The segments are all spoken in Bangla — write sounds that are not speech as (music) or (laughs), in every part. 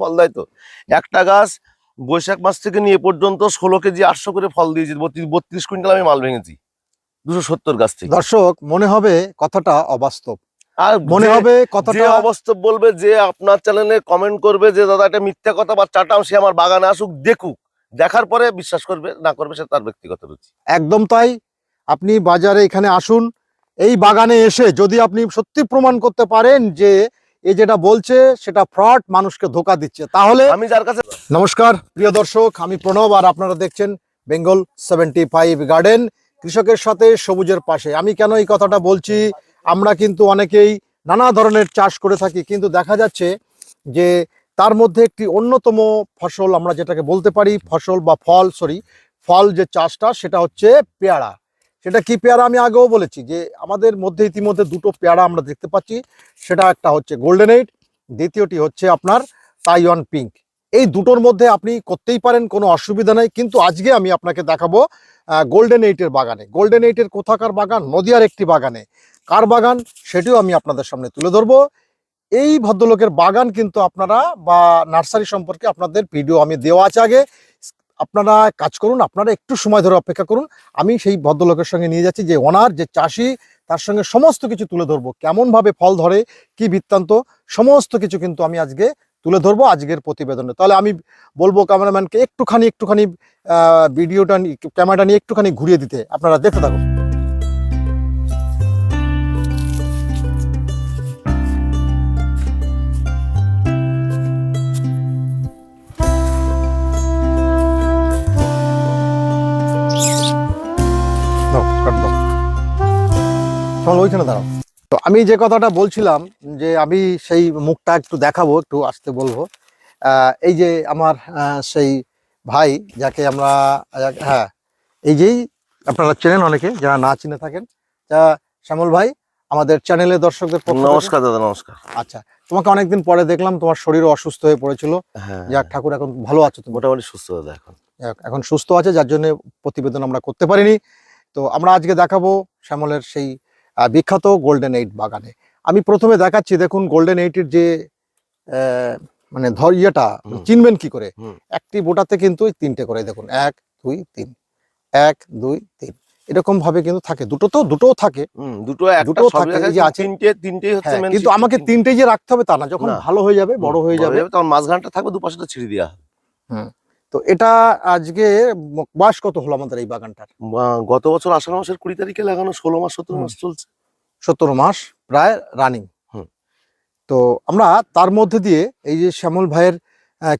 ফল দেয় তো? একটা গাছ বৈশাখ মাস থেকে নিয়ে পর্যন্ত ষোলো কেজি আটশো করে ফল দিয়েছি বত্রিশ কুইন্টাল আমি মাল ভেঙেছি। দুশো সত্তর গাছ থেকে। দর্শক মনে হবে কথাটা অবাস্তব। আর মনে হবে কথাটা অবাস্তব বলবে যে আপনার চ্যানেলে কমেন্ট করবে যে দাদা এটা মিথ্যা কথা বা চাটাম সে আমার বাগানে আসুক দেখুক। দেখার পরে বিশ্বাস করবে না করবে সে তার ব্যক্তিগত রুচি। একদম তাই। আপনি বাজারে এখানে আসুন। এই বাগানে এসে যদি আপনি সত্যি প্রমাণ করতে পারেন যে এ যেটা বলছে সেটা ফ্রড মানুষকে ধোকা দিচ্ছে। তাহলে আমি যার কাছে নমস্কার প্রিয় দর্শক আমি প্রণব আর আপনারা দেখছেন বেঙ্গল সেভেন্টি ফাইভ গার্ডেন। কৃষকের সাথে সবুজের পাশে। আমি কেন এই কথাটা বলছি? আমরা কিন্তু অনেকেই নানা ধরনের চাষ করে থাকি কিন্তু দেখা যাচ্ছে যে তার মধ্যে একটি অন্যতম ফসল আমরা যেটাকে বলতে পারি ফসল বা ফল সরি ফল যে চাষটা সেটা হচ্ছে পেয়ারা। সেটা কি পেয়ারা আমি আগেও বলেছি যে আমাদের মধ্যে ইতিমধ্যে দুটো পেয়ারা আমরা দেখতে পাচ্ছি। সেটা একটা হচ্ছে গোল্ডেন এইট দ্বিতীয়টি হচ্ছে আপনার তাইওয়ান পিঙ্ক এই দুটোর মধ্যে আপনি করতেই পারেন, কোনো অসুবিধা নেই। কিন্তু আজকে আমি আপনাকে দেখাবো গোল্ডেন এইটের বাগানে। গোল্ডেন এইটের কোথাকার বাগান? নদিয়ার একটি বাগানে। কার বাগান? সেটিও আমি আপনাদের সামনে তুলে ধরবো। এই ভদ্রলোকের বাগান কিন্তু আপনারা বা নার্সারি সম্পর্কে আপনাদের ভিডিও আমি দেওয়া আছে আগে। আপনারা কাজ করুন, আপনারা একটু সময় ধরে অপেক্ষা করুন। আমি সেই ভদ্রলোকের সঙ্গে নিয়ে যাচ্ছি যে ওনার, যে চাষি, তার সঙ্গে সমস্ত কিছু তুলে ধরবো। কেমনভাবে ফল ধরে, কি বৃত্তান্ত, সমস্ত কিছু কিন্তু আমি আজকে তুলে ধরবো আজকের প্রতিবেদনে। তাহলে আমি বলব ক্যামেরাম্যানকে একটুখানি একটুখানি ভিডিওটা ক্যামেরাটা নিয়ে একটুখানি ঘুরিয়ে দিতে। আপনারা দেখতে থাকুন। চলো ওইখানে দাঁড়াও। তো আমি যে কথাটা বলছিলাম যে আমি সেই মুখটা একটু দেখাবো একটু আসতে বলব। এই যে আমার সেই ভাই যাকে আমরা হ্যাঁ এই যেই আপনারা চেনেন অনেকে যারা না চিনে থাকেন তা শ্যামল ভাই আমাদের চ্যানেলের দর্শকদের নমস্কার দাদা নমস্কার। আচ্ছা তোমাকে অনেকদিন পরে দেখলাম তোমার শরীর অসুস্থ হয়ে পড়েছিল। হ্যাঁ যাক ঠাকুর এখন ভালো আছো তুমি মোটামুটি সুস্থ দাদা এখন। এখন সুস্থ আছে যার জন্য প্রতিবেদন আমরা করতে পারিনি। তো আমরা আজকে দেখাবো শ্যামলের সেই বিখ্যাত গোল্ডেন এইট বাগানে। আমি প্রথমে দেখাচ্ছি দেখুন গোল্ডেন এইটের যে মানে ধর ইয়েটা চিনবেন কি করে? একটি বোটাতে কিন্তু তিনটে করে দেখুন এক দুই তিন। এক দুই তিন। এরকম ভাবে কিন্তু থাকে। দুটো তো দুটোও থাকে। হুম, দুটো দুটো থাকে, যে আছে। তিনটে তিনটেই হচ্ছে হ্যাঁ, কিন্তু আমাকে তিনটে। যে রাখতে হবে তা না। যখন ভালো হয়ে যাবে বড় হয়ে যাবে। তখন মাঝখানটা থাকবে দুপাশে ছিঁড়ে দেওয়া হবে। তো এটা আজকে বয়স কত হলো আমাদের এই বাগানটার? গত বছর আষাঢ় মাসের কুড়ি তারিখে লাগানো ষোলো মাস সতেরো মাস চলছে। সতেরো মাস প্রায় রানিং। তো আমরা তার মধ্যে দিয়ে এই যে শ্যামল ভাইয়ের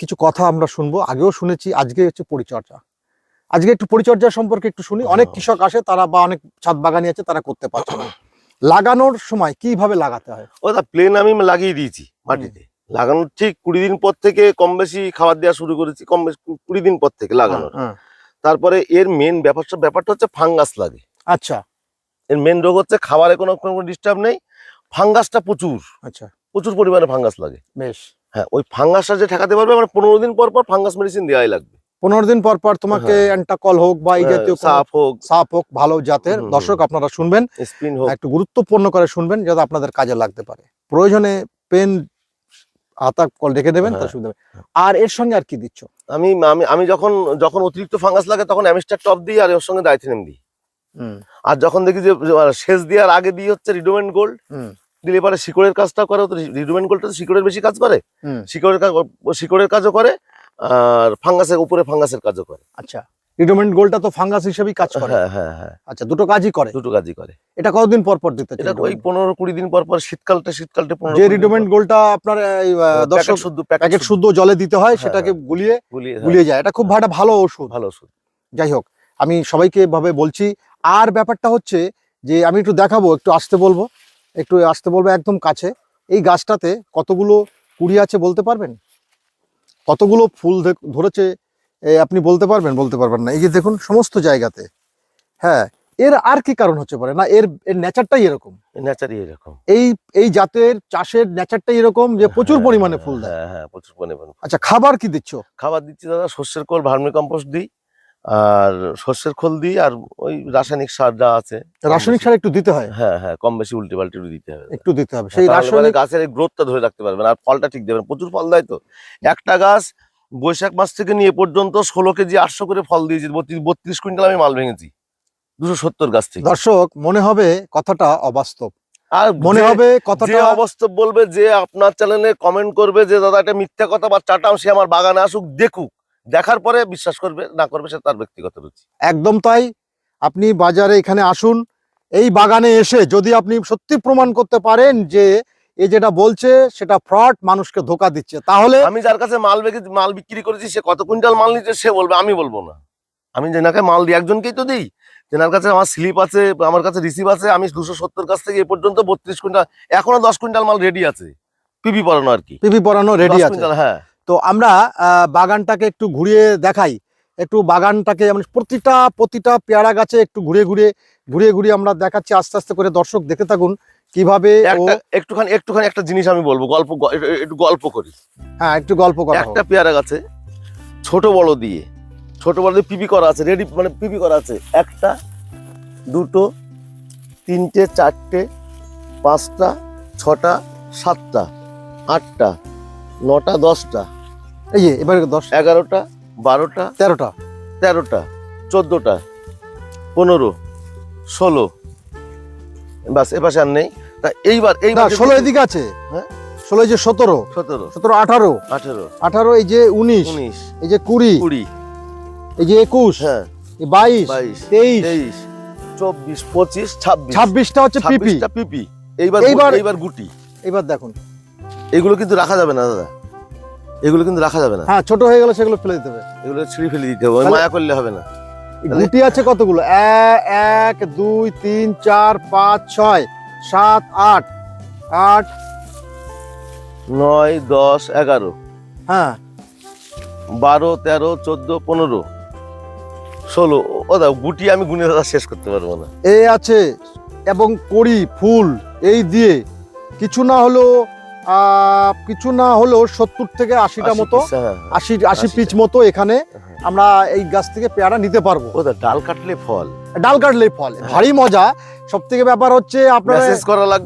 কিছু কথা আমরা শুনব আগেও শুনেছি আজকে হচ্ছে পরিচর্যা। আজকে একটু পরিচর্যা সম্পর্কে একটু শুনি অনেক কৃষক আসে তারা বা অনেক ছাদ বাগানি আছে তারা করতে পারছে না। লাগানোর সময় কীভাবে লাগাতে হয়? ওটা প্লেন আমি লাগিয়ে দিয়েছি মাটিতে। লাগানোর ঠিক কুড়ি দিন পর থেকে কম বেশি খাবার দেওয়া শুরু করেছি কম বেশি কুড়ি দিন পর থেকে লাগানোর। হ্যাঁ, তারপরে এর মেন ব্যাপারটা ব্যাপারটা হচ্ছে ফাঙ্গাস লাগে। আচ্ছা। এর মেন রোগ হচ্ছে খাবারে কোনো ডিস্টার্ব নেই। ফাঙ্গাসটা প্রচুর। আচ্ছা। প্রচুর পরিমাণে ফাঙ্গাস লাগে। বেশ। হ্যাঁ ওই ফাঙ্গাসটা যে ঠেকাতে পারবে মানে পনেরো দিন পর পর ফাঙ্গাস মেডিসিন দেওয়াই লাগবে। পনেরো দিন পর পর তোমাকে হ্যাঁ। অ্যান্টাকল হোক বা এই জাতীয় সাপ হোক। সাপ হোক ভালো জাতের। দর্শক আপনারা শুনবেন। স্পিন হোক। একটু গুরুত্বপূর্ণ করে শুনবেন যাতে আপনাদের কাজে লাগতে পারে। প্রয়োজনে পেন হাতা কল রেখে দেবেন তার হ্যাঁ। সুবিধা আর এর সঙ্গে আর কি দিচ্ছ? আমি আমি আমি যখন যখন অতিরিক্ত ফাঙ্গাস লাগে তখন অ্যামিস্টার টপ দিই আর ওর সঙ্গে ডাইথেনেম দিই। আর যখন দেখি যে শেষ দেওয়ার আগে দিই হচ্ছে রিডোমেন্ট গোল্ড। দিলে পরে শিকড়ের কাজটা করে তো রিডোমেন্ট গোল্ডটা তো শিকড়ের বেশি কাজ করে। শিকড়ের কাজ শিকড়ের কাজও করে আর ফাঙ্গাসের উপরে ফাঙ্গাসের কাজও করে। আচ্ছা। রিডোমেন্ট গোলটা তো ফাঙ্গাস হিসেবেই কাজ করে। হ্যাঁ হ্যাঁ হ্যাঁ। আচ্ছা দুটো কাজই করে। দুটো কাজই করে। এটা কতদিন পর পর দিতে এটা ওই পনেরো কুড়ি দিন পর পর শীতকালটা শীতকালটা পনেরো যে রিডোমেন্ট গোলটা আপনার এই, আহ, প্যাকেট দর্শক শুদ্ধ প্যাকেট শুদ্ধ। জলে দিতে হয় হ্যাঁ, সেটাকে হ্যাঁ। গুলিয়ে গুলিয়ে হ্যাঁ, যায়। এটা খুব একটা ভালো ওষুধ। ভালো ওষুধ। যাই হোক আমি সবাইকে এভাবে বলছি। আর ব্যাপারটা হচ্ছে যে আমি একটু দেখাবো একটু আসতে বলব একটু আসতে বলব একদম কাছে। এই গাছটাতে কতগুলো কুড়ি আছে বলতে পারবেন? কতগুলো ফুল ধরেছে এ, আপনি বলতে পারবেন বলতে পারবেন না। এই যে দেখুন সমস্ত জায়গাতে হ্যাঁ এর আর কি কারণ হচ্ছে পারে? না এর এর নেচারটাই এরকম। নেচারই এরকম। এই এই জাতের চাষের নেচারটাই এরকম যে প্রচুর হ্যাঁ, পরিমাণে হ্যাঁ, ফুল দেয়। হ্যাঁ হ্যাঁ প্রচুর পরিমাণে আচ্ছা খাবার কি দিচ্ছ? খাবার দিচ্ছি দাদা শস্যের কোল ভার্মি কম্পোস্ট দিই আর সর্ষের খোল দিই আর ওই রাসায়নিক সার যা আছে। রাসায়নিক সার একটু দিতে হয়? হ্যাঁ হ্যাঁ কম বেশি উল্টে পাল্টে দিতে হবে। একটু দিতে হবে। সেই রাসায়নিক গাছের গ্রোথটা ধরে রাখতে পারবেন আর ফলটা ঠিক দেবেন। প্রচুর ফল দেয় তো। একটা গাছ বৈশাখ মাস থেকে নিয়ে পর্যন্ত ষোলো কেজি আটশো করে ফল দিয়েছি বত্রিশ কুইন্টাল আমি মাল ভেঙেছি। দুশো সত্তর গাছ থেকে। দর্শক মনে হবে কথাটা অবাস্তব। আর মনে হবে কথাটা অবাস্তব বলবে যে আপনার চ্যানেলে কমেন্ট করবে যে দাদা এটা মিথ্যা কথা বা চাটাম সে আমার বাগানে আসুক দেখুক দেখার পরে বিশ্বাস করবে না করবে সে তার ব্যক্তিগত রুচি। একদম তাই। আপনি বাজারে এখানে আসুন এই বাগানে এসে যদি আপনি সত্যি প্রমাণ করতে পারেন যে এ যেটা বলছে সেটা ফ্রড মানুষকে ধোকা দিচ্ছে। তাহলে আমি যার কাছে মাল মাল বিক্রি করেছি সে কত কুইন্টাল মাল নিচ্ছে সে বলবে আমি বলব না। আমি যেনাকে মাল দিই একজনকেই তো দিই। তেনার কাছে আমার স্লিপ আছে আমার কাছে রিসিভ আছে আমি দুশো সত্তর কাছ থেকে এ পর্যন্ত বত্রিশ কুইন্টাল এখনও দশ কুইন্টাল মাল রেডি আছে। পিপি পরানো আর কি। পিপি পরানো রেডি আছে। হ্যাঁ। তো আমরা বাগানটাকে একটু ঘুরিয়ে দেখাই। একটু বাগানটাকে মানে প্রতিটা প্রতিটা পেয়ারা গাছে একটু ঘুরে ঘুরে ঘুরে ঘুরিয়ে আমরা দেখাচ্ছি আস্তে আস্তে করে দর্শক দেখে থাকুন। কীভাবে একটুখানি একটুখানি একটা জিনিস আমি বলব গল্প একটু- গল্প করি। হ্যাঁ একটু গল্প করা। একটা পেয়ারা গাছে ছোট বড় দিয়ে ছোট বড় দিয়ে পিপি করা আছে রেডি মানে পিপি করা আছে। একটা দুটো তিনটে চারটে পাঁচটা ছটা সাতটা আটটা নটা দশটা। এই এবারে দশ এগারোটা বারোটা তেরোটা। তেরোটা চোদ্দোটা পনেরো ষোলো। বাস এপাশে আর নেই। তা এইবার না এইবার ষোলো এদিকে আছে। হ্যাঁ? ষোলো এই যে সতেরো। সতেরো। সতেরো আঠারো। আঠেরো। আঠারো এই যে উনিশ। উনিশ। এই যে কুড়ি। কুড়ি। এই যে একুশ। হ্যাঁ। এই বাইশ। বাইশ। তেইশ। তেইশ। চব্বিশ পঁচিশ ছাব্বিশ। ছাব্বিশটা হচ্ছে পিপি। পিপি। এইবার এইবার- এইবার এইবার গুটি। এবার দেখুন। এগুলো কিন্তু রাখা যাবে না দাদা। এগুলো কিন্তু রাখা যাবে না। হ্যাঁ ছোট হয়ে গেলে সেগুলো ফেলে দিতে হবে। এগুলো ছিঁড়ে ফেলে দিতে হবে। মায়া করলে হবে না। এই গুটি আছে কতগুলো? এক দুই তিন চার পাঁচ ছয়। সাত আট আট নয় দশ এগারো। হ্যাঁ। বারো তেরো চোদ্দ পনেরো। ষোলো। ও দাদা গুটি আমি গুনে দাদা শেষ করতে পারব না। এ আছে এবং কড়ি ফুল এই দিয়ে। কিছু না হলো কিছু না হলো সত্তর থেকে আশিটা মতো হ্যাঁ, হ্যাঁ, আশি আশি পিচ মতো এখানে হ্যাঁ। আমরা এই গাছ থেকে পেয়ারা নিতে পারব। ও দাদা ডাল কাটলে ফল। ডাল কাটলেই ফল। হ্যাঁ। ভারী মজা। সব থেকে ব্যাপার হচ্ছে আপনার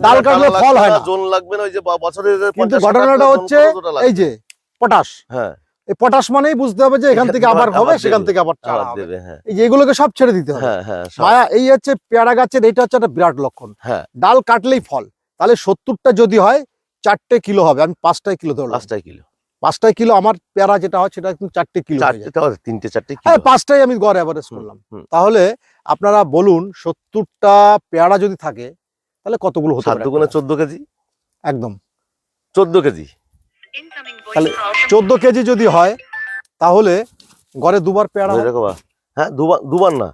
ডাল কাটলে ফল হয় না। জোন লাগবে না ওই যে ব- বছরে কিন্তু ঘটনাটা হচ্ছে? এই যে পটাশ। হ্যাঁ। এই পটাশ মানেই বুঝতে হবে যে এখান থেকে আবার হবে সেখান থেকে আবার চারা দেবে হ্যাঁ। এই যে এগুলোকে সব ছেড়ে দিতে হবে। হ্যাঁ হ্যাঁ। মায়া এই হচ্ছে পেয়ারা গাছের এটা হচ্ছে একটা বিরাট লক্ষণ। হ্যাঁ। ডাল কাটলেই ফল। তাহলে সত্তরটা যদি হয় চারটে কিলো হবে আমি পাঁচটায় কিলো ধরলাম। পাঁচটা কিলো। পাঁচটায় কিলো আমার পেয়ারা যেটা হয় সেটা কিন্তু চারটে কিলো তিনটে চারটে হ্যাঁ পাঁচটাই আমি গড় অ্যাভারেজ করলাম। তাহলে আপনারা বলুন সত্তরটা পেয়ারা যদি থাকে তাহলে কতগুলো হতে সাত পারে দুগুণে চোদ্দ কেজি? একদম। চোদ্দ কেজি। তাহলে চোদ্দ কেজি যদি হয় তাহলে গড়ে দুবার পেয়ারা। হ্যাঁ দুবার দুবার না।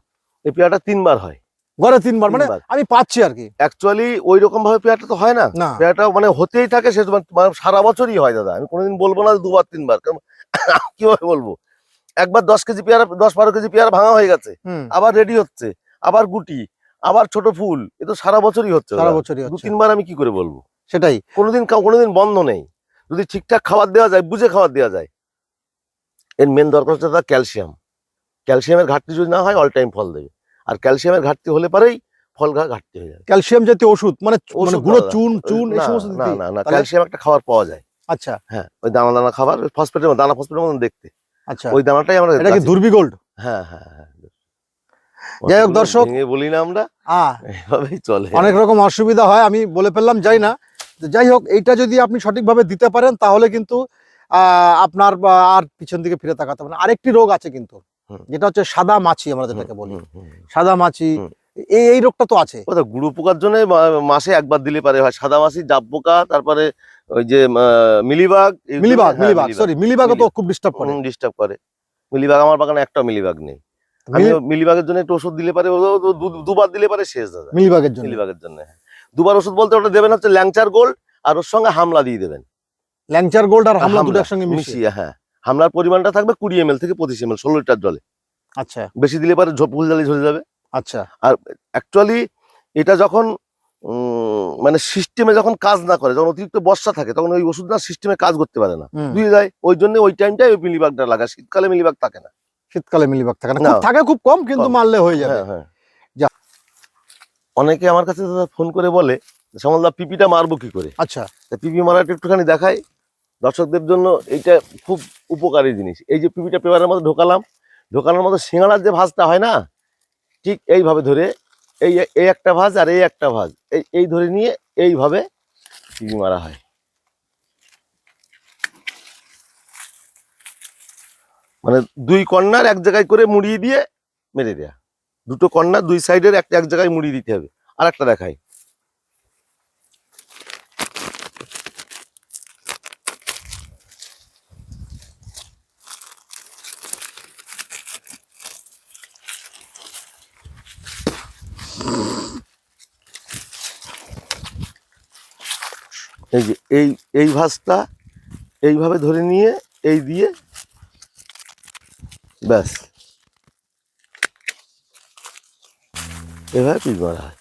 এই পেয়ারটা তিনবার হয়। গড়ে তিনবার মানে আমি পাচ্ছি আর কি। অ্যাকচুয়ালি ওই রকম ভাবে পেয়ারটা তো হয় না। পেয়ারটা মানে হতেই থাকে সে তোমার- মানে সারা বছরই হয় দাদা। আমি কোনোদিন বলব না দুবার তিনবার। কারণ (laughs) কীভাবে বলব? একবার দশ কেজি পেয়ারা দশ বারো কেজি পেয়ারা ভাঙা হয়ে গেছে। আবার রেডি হচ্ছে আবার গুটি আবার ছোট ফুল এ তো সারা বছরই হচ্ছে সারা বছরই দু তিনবার আমি কি করে বলব? সেটাই। কোনোদিন কোনোদিন বন্ধ নেই। যদি ঠিকঠাক খাবার দেওয়া যায় বুঝে খাবার দেওয়া যায়। এর মেন দরকার হচ্ছে তার ক্যালসিয়াম। ক্যালসিয়ামের ঘাটতি যদি না হয় অল টাইম ফল দেবে। আর ক্যালসিয়ামের ঘাটতি হলে পরেই ফল ঘাটতি হয়ে যাবে ক্যালসিয়াম জাতীয় ওষুধ মানে মানে গুঁড়ো চুন চুন এই সমস্ত না না না ক্যালসিয়াম একটা খাবার পাওয়া যায়। আচ্ছা। হ্যাঁ ওই দানা দানা খাবার ফসফেটের দানা ফসফেটের মতন দেখতে। আচ্ছা। ওই দানাটাই আমরা এটা কি গাছে- দুর্বিগোল্ড? হ্যাঁ হ্যাঁ হ্যাঁ যাই হোক, দর্শক- বলি না আমরা। আহ এইভাবেই চলে। অনেক রকম অসুবিধা হয় আমি বলে ফেললাম যাই না। যাই হোক এইটা যদি আপনি সঠিকভাবে দিতে পারেন তাহলে কিন্তু আহ, আপনার আর পিছন দিকে ফিরে তাকাতে হবে না। আরেকটি রোগ আছে কিন্তু। যেটা হচ্ছে সাদা মাছি আমরা যেটাকে বলি। সাদা মাছি এই এই রোগটা তো আছে। গুঁড়ো পোকার জন্য মাসে একবার দিলে পারে হয় সাদা মাছি জাব পোকা তারপরে ওই যে মিলিবাগ হ্যাঁ, মিলিবাগ মিলিবাগ। সরি মিলিবাগও তো খুব ডিস্টার্ব করে। ডিস্টার্ব করে। মিলিবাগ আমার বাগানে একটা মিলিবাগ নেই। আমি মিলিবাগের জন্য একটু ওষুধ দিলে পারে দুবার দিলে পারে শেষ দাদা। মিলিবাগের জন্য। মিলিবাগের জন্য হ্যাঁ। দুবার ওষুধ বলতে ওটা দেবেন হচ্ছে ল্যাংচার গোল্ড আর ওর সঙ্গে হামলা দিয়ে দেবেন। ল্যাংচার গোল্ড আর হামলা দুটো একসঙ্গে মিশিয়ে হ্যাঁ। হামলার পরিমাণটা থাকবে কুড়ি এম থেকে পঁচিশ এম এল ষোলো লিটার জলে। আচ্ছা। বেশি দিলে পরে ফুল জালি ঝরে যাবে। আচ্ছা। আর অ্যাকচুয়ালি এটা যখন মানে সিস্টেমে যখন কাজ না করে যখন অতিরিক্ত বর্ষা থাকে তখন ওই ওষুধ না সিস্টেমে কাজ করতে পারে না। ধুয়ে যায় ওই জন্য ওই টাইমটাই ওই মিলিবাগটা লাগায়। শীতকালে মিলিবাগ থাকে না। শীতকালে মিলিবাগ থাকে না। থাকে খুব কম কিন্তু মারলে হয়ে যাবে। হ্যাঁ হ্যাঁ। যা। অনেকে আমার কাছে ফোন করে বলে শ্যামলদা পিপিটা মারবো কি করে? আচ্ছা। পিপি মারাটা একটুখানি দেখাই। দর্শকদের জন্য এইটা খুব উপকারী জিনিস। এই যে পিপিটা পেপারের মধ্যে ঢোকালাম, ঢোকানোর মধ্যে সিঙ্গাড়ার যে ভাঁজটা হয় না, ঠিক এইভাবে ধরে এই এই একটা ভাঁজ আর এই একটা ভাঁজ, এই এই ধরে নিয়ে এইভাবে পিপি মারা হয়। মানে দুই কর্নার এক জায়গায় করে মুড়িয়ে দিয়ে মেরে দেয়া। দুটো কর্নার দুই সাইডের একটা এক জায়গায় মুড়িয়ে দিতে হবে। আর একটা দেখাই। এই যে, এই এই ভাঁজটা এইভাবে ধরে নিয়ে এই দিয়ে ব্যাস। এভাবে পিস মারা হয়।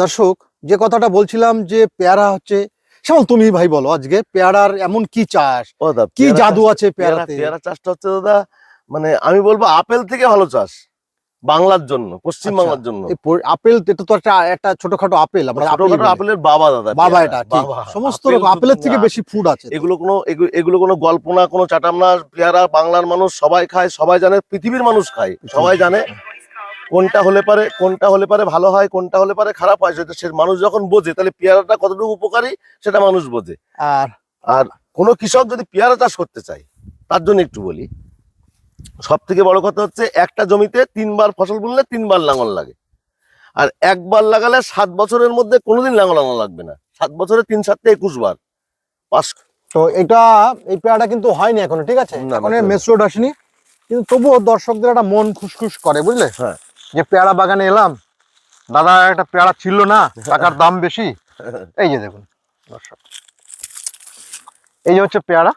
দর্শক যে কথাটা বলছিলাম যে পেয়ারা হচ্ছে শ্যামল তুমি ভাই বলো আজকে পেয়ারার এমন কি চাষ? কি জাদু আছে পেয়ারা পেয়ারাতে? পেয়ারা চাষটা হচ্ছে দাদা মানে আমি বলব আপেল থেকে ভালো চাষ বাংলার জন্য পশ্চিম আচ্ছা, বাংলার জন্য। আপেল এটা তো একটা একটা ছোটখাটো আপেল ছোটখাটো আপেলের বাবা দাদা বাবা এটা সমস্ত রকম আপেলের থেকে বেশি ফুড আছে। এগুলো কোনো এগু- এগুলো কোনো গল্প না কোনো চাটামনা পেয়ারা বাংলার মানুষ সবাই খায় সবাই জানে পৃথিবীর মানুষ খায় সবাই জানে। কোনটা হলে পারে কোনটা হলে পারে ভালো হয় কোনটা হলে পারে খারাপ হয় সেটা সে মানুষ যখন বোঝে তাহলে পেয়ারাটা কতটুকু উপকারী সেটা মানুষ বোঝে। আর? আর কোনো কৃষক যদি পেয়ারা চাষ করতে চায় তার জন্য একটু বলি সব থেকে বড় কথা হচ্ছে একটা জমিতে তিনবার ফসল বুনলে তিনবার লাঙল লাগে। আর একবার লাগালে সাত বছরের মধ্যে কোনোদিন লাঙল লাঙল লাগবে না। সাত বছরে তিন সাতটা একুশ বার। পাঁচ তো এটা এই পেয়ারাটা কিন্তু হয়নি এখনও ঠিক আছে? এখন মেসরোড আসেনি। কিন্তু তবুও দর্শকদের একটা মন খুশখুশ করে বুঝলে? হ্যাঁ। যে পেয়ারা বাগানে এলাম দাদা একটা পেয়ারা ছিল না টাকার দাম বেশি। এই যে দেখুন দর্শক। এই যে হচ্ছে পেয়ারা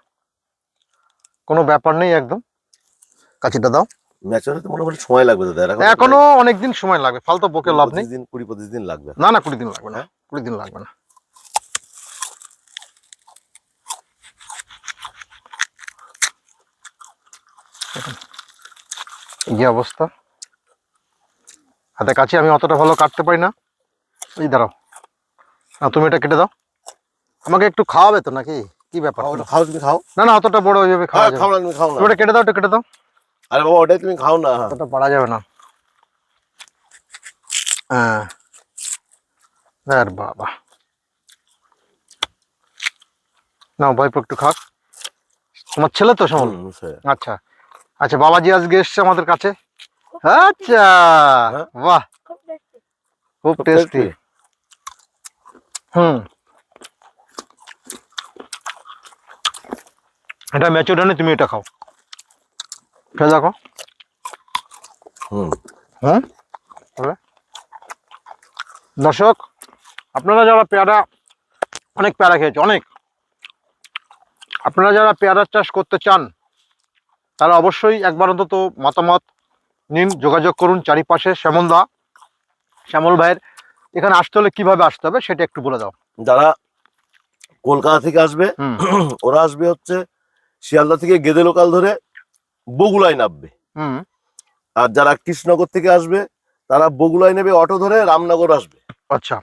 কোনো ব্যাপার নেই একদম। কাছিটা দাও। ম্যাচুর হতে মোটামুটি সময় লাগবে দাদা এখনও অনেকদিন সময় লাগবে ফালতু বকে লাভ নেই। দিন কুড়ি পঁচিশ দিন লাগবে। না না কুড়ি দিন লাগবে না কুড়ি দিন লাগবে না। এই যে অবস্থা। হাতে কাছে আমি অতটা ভালো কাটতে পারি না। এই দাঁড়াও। না তুমি এটা কেটে দাও। আমাকে একটু খাওয়াবে তো নাকি? কি ব্যাপার? খাও, ওটা তুমি খাও। না না অতটা বড় হয়ে যাবে খাওয়া হ্যাঁ, খাও না তুমি খাও না। ওটা কেটে দাও কেটে দাও। আরে বাবা ওটাই তুমি খাও না। হ্যাঁ। অতটা পারা যাবে না। হ্যাঁ। আর বাবা। না ভাইপো একটু খাক। তোমার ছেলে তো সমল? আচ্ছা। আচ্ছা বাবাজি আজকে এসছে আমাদের কাছে। আচ্ছা হ্যাঁ? বাহ। খুব টেস্টি হুম। এটা ম্যাচুর হলে তুমি এটা খাও। খেয়ে দেখো। হুম। হ্যাঁ? দর্শক আপনারা যারা পেয়ারা অনেক পেয়ারা খেয়েছে অনেক। আপনারা যারা পেয়ারার চাষ করতে চান তারা অবশ্যই একবার অন্তত মতামত নিন যোগাযোগ করুন চারিপাশে শ্যামলদা শ্যামল ভাইয়ের এখানে আসতে হলে কীভাবে আসতে হবে সেটা একটু বলে দাও। যারা কলকাতা থেকে আসবে (clears throat) ওরা আসবে হচ্ছে শিয়ালদা থেকে গেদে লোকাল ধরে বগুলায় নামবে। আর যারা কৃষ্ণনগর থেকে আসবে তারা বগুলায় নেবে অটো ধরে রামনগর আসবে। আচ্ছা।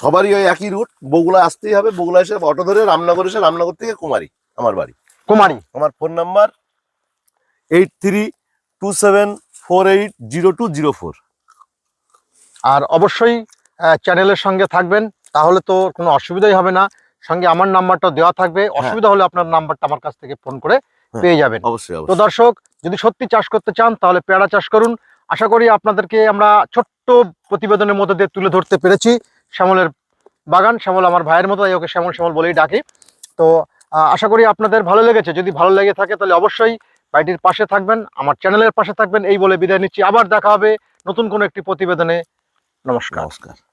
সবারই ওই একই রুট বগুলা আসতেই হবে বগুলা এসে অটো ধরে রামনগর এসে রামনগর থেকে কুমারী আমার বাড়ি। কুমারী। আমার phone number eight three two seven four eight zero two zero four আর অবশ্যই চ্যানেলের সঙ্গে থাকবেন তাহলে তো কোনো অসুবিধাই হবে না। সঙ্গে আমার নাম্বারটা দেওয়া থাকবে। অসুবিধা হলে আপনার নাম্বারটা আমার কাছ থেকে ফোন করে হ্যাঁ। পেয়ে যাবেন। অবশ্যই তো দর্শক যদি সত্যি চাষ করতে চান তাহলে পেয়ারা চাষ করুন। আশা করি আপনাদেরকে আমরা ছোট্ট প্রতিবেদনের মধ্যে দিয়ে তুলে ধরতে পেরেছি। শ্যামলের বাগান শ্যামল আমার ভাইয়ের মতো তাই ওকে শ্যামল শ্যামল বলেই ডাকি। তো আশা করি আপনাদের ভালো লেগেছে। যদি ভালো লেগে থাকে তাহলে অবশ্যই বাড়িটির পাশে থাকবেন, আমার চ্যানেলের পাশে থাকবেন, এই বলে বিদায় নিচ্ছি। আবার দেখা হবে নতুন কোনো একটি প্রতিবেদনে। নমস্কার। নমস্কার।